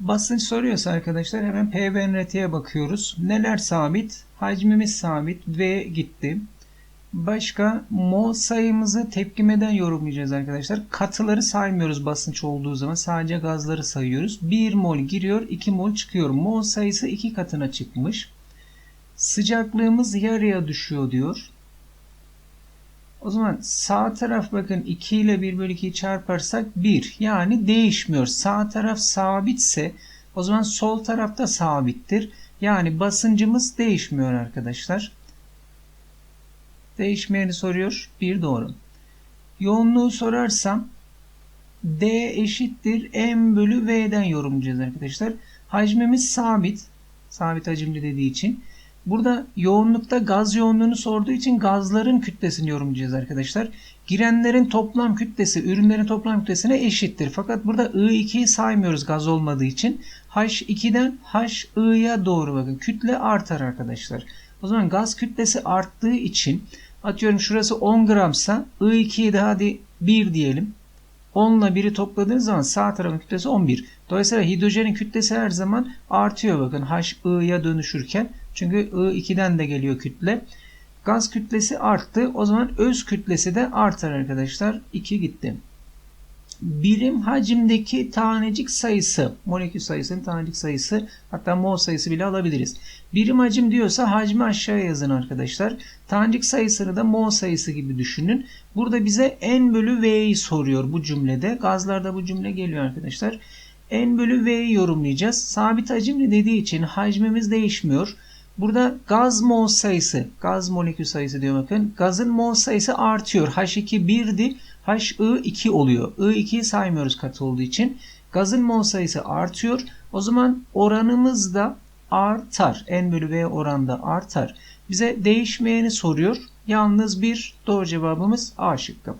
Basınç soruyorsa arkadaşlar hemen P ve NRT'ye bakıyoruz. Neler sabit? Hacmimiz sabit. V gitti. Başka mol sayımızı tepkimeden yorumlayacağız arkadaşlar. Katıları saymıyoruz basınç olduğu zaman. Sadece gazları sayıyoruz. 1 mol giriyor, 2 mol çıkıyor. Mol sayısı 2 katına çıkmış. Sıcaklığımız yarıya düşüyor diyor. O zaman sağ taraf bakın 2 ile 1 bölü 2'yi çarparsak 1. Yani değişmiyor. Sağ taraf sabitse o zaman sol tarafta sabittir. Yani basıncımız değişmiyor arkadaşlar. Değişmeyeni soruyor. 1 doğru. Yoğunluğu sorarsam D eşittir M bölü V'den yorumlayacağız arkadaşlar. Hacmimiz sabit. Sabit hacimli dediği için. Burada yoğunlukta gaz yoğunluğunu sorduğu için gazların kütlesini yorumlayacağız arkadaşlar. Girenlerin toplam kütlesi ürünlerin toplam kütlesine eşittir. Fakat burada I2'yi saymıyoruz gaz olmadığı için. H2'den HI'ye doğru bakın. Kütle artar arkadaşlar. O zaman gaz kütlesi arttığı için atıyorum şurası 10 gramsa I2'yi de hadi 1 diyelim. 10 ile 1'i topladığınız zaman sağ tarafın kütlesi 11. Dolayısıyla hidrojenin kütlesi her zaman artıyor bakın HI'ye dönüşürken. Çünkü I2'den de geliyor kütle. Gaz kütlesi arttı. O zaman öz kütlesi de artar arkadaşlar. 2 gitti. Birim hacimdeki tanecik sayısı, molekül sayısının tanecik sayısı hatta mol sayısı bile alabiliriz. Birim hacim diyorsa hacmi aşağıya yazın arkadaşlar. Tanecik sayısını da mol sayısı gibi düşünün. Burada bize n bölü v'yi soruyor bu cümlede. Gazlarda bu cümle geliyor arkadaşlar. n bölü v'yi yorumlayacağız. Sabit hacimli dediği için hacmimiz değişmiyor. Burada gaz mol sayısı, gaz molekül sayısı diyor bakın. Gazın mol sayısı artıyor. H2 1'di. HI 2 oluyor. I2'yi saymıyoruz katı olduğu için. Gazın mol sayısı artıyor. O zaman oranımız da artar. N bölü V oranda artar. Bize değişmeyeni soruyor. Yalnız bir doğru cevabımız A şıkkı.